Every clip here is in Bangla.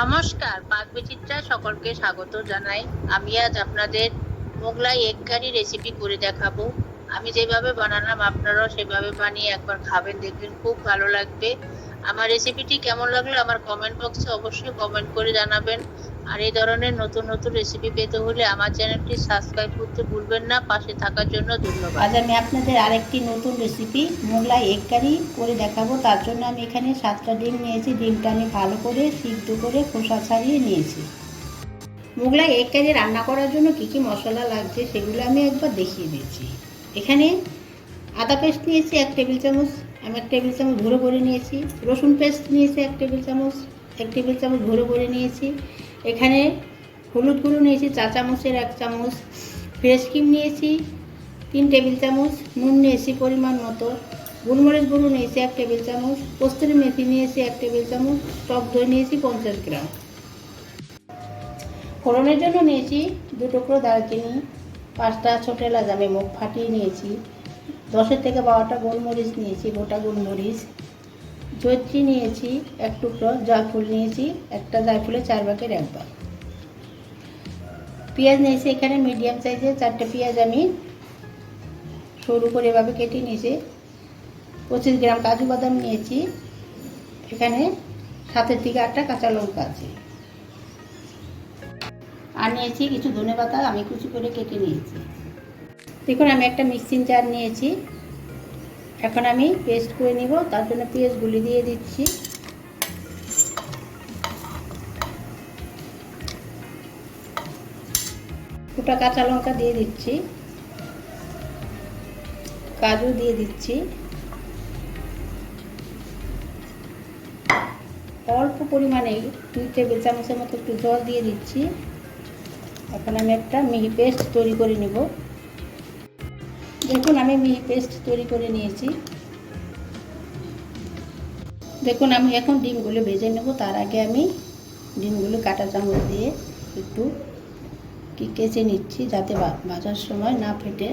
নমস্কার পাকবিচিত্রায় সকলকে স্বাগত জানাই। আমি আজ আপনাদের মোগলাই এগ কারি রেসিপি করে দেখাবো। আমি যেভাবে বানালাম, আপনারাও সেভাবে বানিয়ে একবার খাবেন, দেখবেন খুব ভালো লাগবে। আমার রেসিপিটি কেমন লাগল, আমার কমেন্ট বক্সে অবশ্যই কমেন্ট করে জানাবেন। আর এই ধরনের নতুন নতুন রেসিপি পেতে হলে আমার চ্যানেলটি সাবস্ক্রাইব করতে ভুলবেন না। পাশে থাকার জন্য ধন্যবাদ। আজ আমি আপনাদের আরেকটি নতুন রেসিপি মোগলাই এগ কারি করে দেখাবো। তার জন্য আমি এখানে সাতটা ডিম নিয়েছি। ডিমটা আমি ভালো করে সিদ্ধ করে খোসা ছাড়িয়ে নিয়েছি। মোগলাই এগ কারি রান্না করার জন্য কী কী মশলা লাগছে সেগুলো আমি একবার দেখিয়ে দিচ্ছি। এখানে আদা পেস্ট নিয়েছি এক টেবিল চামচ, আমি এক টেবিল চামচ ভরে করে নিয়েছি। রসুন পেস্ট নিয়েছি এক টেবিল চামচ, এক টেবিল চামচ ভরে করে নিয়েছি। এখানে হলুদ গুঁড়ো নিয়েছি, চা চামচের এক চামচ ফ্রেশ ক্রিম নিয়েছি, তিন টেবিল চামচ, নুন নিয়েছি পরিমাণ মতো, গোলমরিচ গুঁড়ো নিয়েছি এক টেবিল চামচ, কস্তুরি মেথি নিয়েছি এক টেবিল চামচ, টক দই নিয়েছি পঞ্চাশ গ্রাম। ফোড়নের জন্য নিয়েছি দু টুকরো দারচিনি, পাঁচটা ছোটো এলাচ আমি মুখ ফাটিয়ে নিয়েছি, দশের থেকে বারোটা গোলমরিচ নিয়েছি, গোটা গোলমরিচ। জয়ত্রী নিয়েছি, এক টুকরো জয়ফুল নিয়েছি, একটা জয়ফুলের চার ভাগের এক ভাগ পেঁয়াজ নিয়েছি এখানে মিডিয়াম সাইজের চারটে পেঁয়াজ আমি সরু করে এভাবে কেটে নিয়েছি। পঁচিশ গ্রাম কাজু বাদাম নিয়েছি, এখানে সাতের থেকে আটটা কাঁচা লঙ্কা আছে। আর নিয়েছি কিছু ধনে পাতা আমি কুচি করে কেটে নিয়েছি। দেখুন, আমি একটা মিক্সিং জার নিয়েছি। এখন আমি পেস্ট করে নিব, তার জন্য পেঁয়াজগুলি দিয়ে দিচ্ছি। গোটা কাঁচা লঙ্কা দিয়ে দিচ্ছি। কাজু দিয়ে দিচ্ছি। অল্প পরিমাণে দুই টেবিল চামচের মতো একটু জল দিয়ে দিচ্ছি। এখন আমি একটা মিহি পেস্ট তৈরি করে নিব। দেখুন, আমি মিহি পেস্ট তৈরি করে নিয়েছি। দেখুন, আমি এখন ডিমগুলো ভেজে নেব। তার আগে আমি ডিমগুলো কাটা চামচ দিয়ে একটু কি কেচে নিচ্ছি, যাতে ভাজার সময় না ফেটে।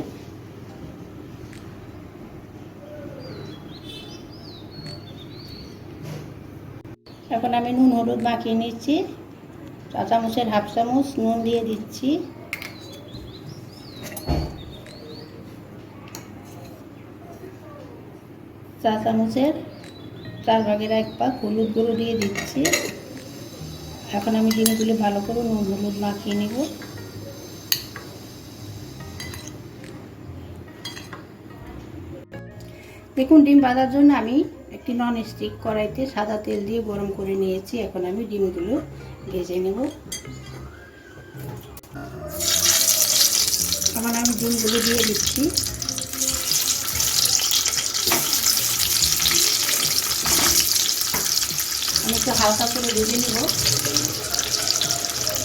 এখন আমি নুন, হলুদ মাখিয়ে নিচ্ছি। চা চামচের হাফ চামচ নুন দিয়ে দিচ্ছি। চা চামচের চার ভাগের এক পাক হলুদ গুঁড়ো দিয়ে দিচ্ছি। এখন আমি ডিমগুলো ভালো করে নুন হলুদ মাখিয়ে নেব। দেখুন, ডিম বাঁধার জন্য আমি একটি নন স্টিক কড়াইতে সাদা তেল দিয়ে গরম করে নিয়েছি। এখন আমি ডিমগুলো ভেজে নেব। এখন আমি ডিমগুলো দিয়ে দিচ্ছি। আমি একটু হালকা করে ভেজে নেব।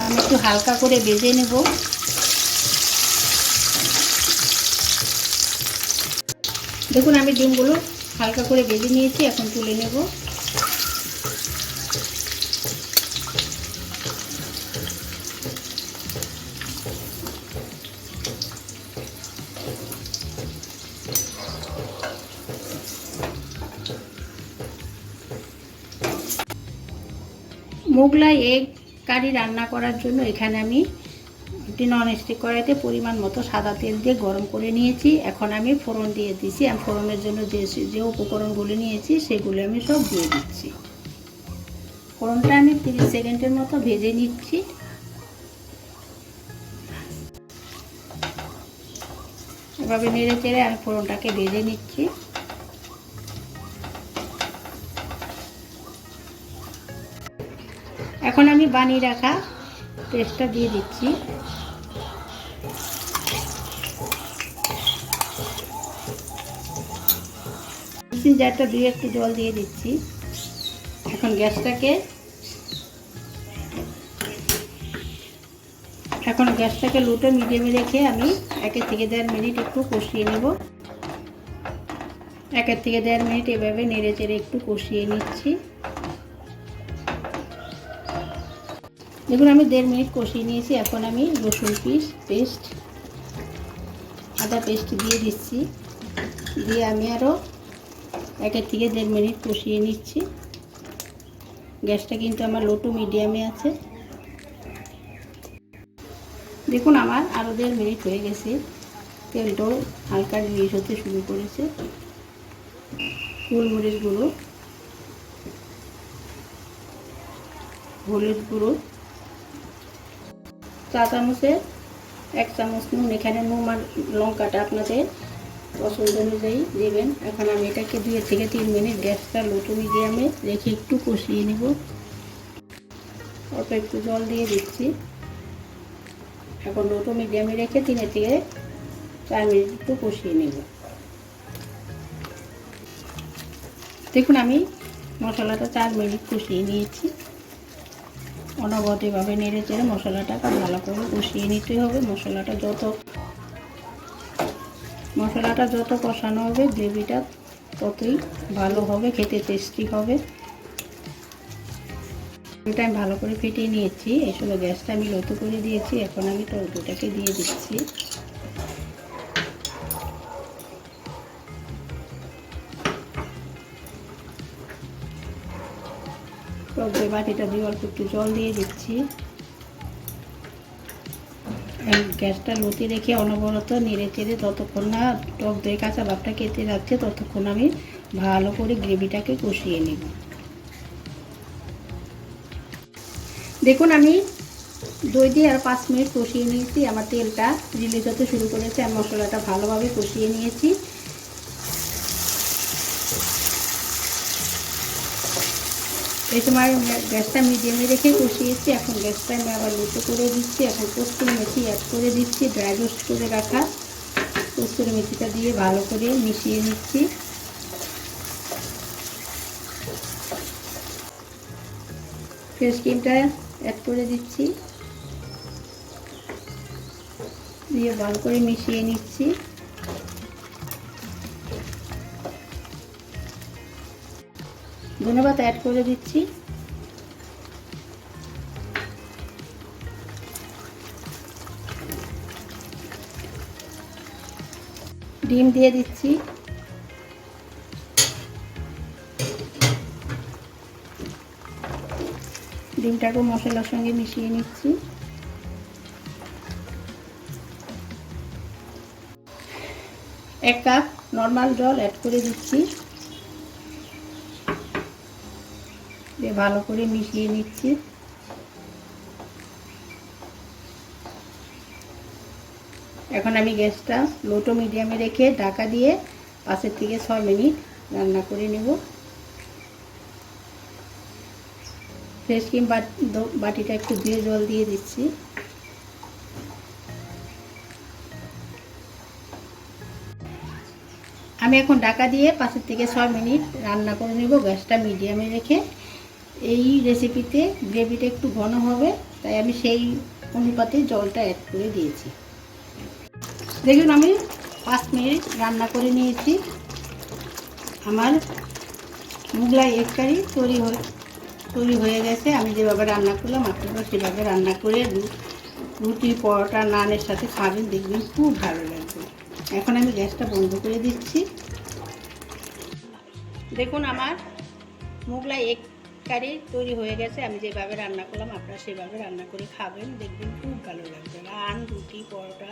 আমি একটু হালকা করে ভেজে নেব। দেখুন, আমি ডিমগুলো হালকা করে ভেজে নিয়েছি, এখন তুলে নেব। মোগলাই এগ কারি রান্না করার জন্য এখানে আমি একটি নন স্টিক কড়াইতে পরিমাণ মতো সাদা তেল দিয়ে গরম করে নিয়েছি। এখন আমি ফোড়ন দিয়ে দিচ্ছি আমি ফোড়নের জন্য যে যে উপকরণগুলি নিয়েছি, সেগুলো আমি সব দিয়ে দিচ্ছি। ফোড়নটা আমি তিরিশ সেকেন্ডের মতো ভেজে নিচ্ছি। এভাবে নেড়ে চেড়ে আমি ফোড়নটাকে ভেজে নিচ্ছি। এখন আমি বানিয়ে রাখা পেস্টটা দিয়ে দিচ্ছি। মিক্সিং জারটা দুই একটু জল দিয়ে দিচ্ছি। এখন গ্যাসটাকে এখন গ্যাসটাকে লোটো মিডিয়ামে রেখে আমি একের থেকে দেড় মিনিট একটু কষিয়ে নেব। একের থেকে দেড় মিনিট এভাবে নেড়ে চেড়ে একটু কষিয়ে নিচ্ছি। দেখুন, আমি দেড় মিনিট কষিয়ে নিয়েছি। এখন আমি রসুন পিস, পেস্ট, আদা পেস্ট দিয়ে দিচ্ছি। দিয়ে আমি আরও একের থেকে দেড় মিনিট কষিয়ে নিচ্ছি। গ্যাসটা কিন্তু আমার লো টু মিডিয়ামে আছে। দেখুন, আমার আরও দেড় মিনিট হয়ে গেছে। তেলটাও হালকা রিলিজ হতে শুরু করেছে। গোলমরিচ গুঁড়ো হলুদ গুঁড়ো চা চামচের এক চামচ নুন, এখানে নুন আর লঙ্কাটা আপনাদের পছন্দ অনুযায়ী দেবেন। এখন আমি এটাকে দুই থেকে তিন মিনিট গ্যাসটা লোটো মিডিয়ামে রেখে একটু কষিয়ে নেব। অল্প একটু জল দিয়ে দিচ্ছি। এখন লোটো মিডিয়ামে রেখে তিনের থেকে চার মিনিট একটু কষিয়ে নেব। দেখুন আমি মশলাটা চার মিনিট কষিয়ে নিয়েছি। অনবরত এভাবে নেড়ে চেড়ে মশলাটাকে ভালো করে কষিয়ে নিতে হবে। মশলাটা যত মশলাটা যত কষানো হবে, গ্রেভিটা ততই ভালো হবে, খেতে টেস্টি হবে। এটা আমি ভালো করে ফেটিয়ে নিয়েছি। সময় গ্যাসটা আমি লতো করে দিয়েছি। এখন আমি টমেটোটাকে দিয়ে দিচ্ছি। টক বাটিটা দিয়ে অল্প একটু জল দিয়ে দিচ্ছি। গ্যাসটা লতি রেখে অনবরত নেড়ে চেড়ে ততক্ষণ না টক দই কাঁচা ভাবটা কেটে যাচ্ছে, ততক্ষণ আমি ভালো করে গ্রেভিটাকে কষিয়ে নেব। দেখুন, আমি দই দিয়ে আর পাঁচ মিনিট কষিয়ে নিয়েছি। আমার তেলটা রিলিজ হতে শুরু করেছে। আর মশলাটা ভালোভাবে কষিয়ে নিয়েছি। এই সময় গ্যাসটা মিডিয়ামে রেখে কষিয়েছি এখন গ্যাসটা আমি আবার লুটো করে দিচ্ছি, এখন কস্তুরি মেথি অ্যাড করে দিচ্ছি ড্রাই রোস্ট করে রাখা। কস্তুরি মেথিটা দিয়ে ভালো করে মিশিয়ে নিচ্ছি। ফ্রেশ ক্রিমটা অ্যাড করে দিচ্ছি। দিয়ে ভালো করে মিশিয়ে নিচ্ছি। ধন্যবাদ অ্যাড করে দিচ্ছি। ডিম দিয়ে দিচ্ছি। ডিমটাকে মশলার সঙ্গে মিশিয়ে নিচ্ছি। এক কাপ নর্মাল জল অ্যাড করে দিচ্ছি। দিয়ে ভালো করে মিশিয়ে নিচ্ছি। এখন আমি গ্যাসটা লোটো মিডিয়ামে রেখে ঢাকা দিয়ে পাশের থেকে ছয় মিনিট রান্না করে নেব। ফ্রেশ ক্রিম বাটিটা একটু ধুয়ে জল দিয়ে দিচ্ছি। আমি এখন ঢাকা দিয়ে পাশের থেকে ছয় মিনিট রান্না করে নেব গ্যাসটা মিডিয়ামে রেখে। এই রেসিপিতে গ্রেভিটা একটু ঘন হবে, তাই আমি সেই অনুপাতে জলটা অ্যাড করে দিয়েছি। দেখুন, আমি পাঁচ মিনিট রান্না করে নিয়েছি। আমার মুগলাই এগ কারি তৈরি হয়ে তৈরি হয়ে গেছে। আমি যেভাবে রান্না করলাম আপনারা সেভাবে রান্না করে রুটি, পরোটা, নানের সাথে খাবেন, দেখবেন খুব ভালো লাগবে। এখন আমি গ্যাসটা বন্ধ করে দিচ্ছি। দেখুন, আমার মোগলাই এগ কারি তৈরি হয়ে গেছে, আমি যেভাবে রান্না করলাম, আপনারা সেভাবে রান্না করে খাবেন, দেখবেন খুব ভালো লাগবে। রান রুটি, পরোটা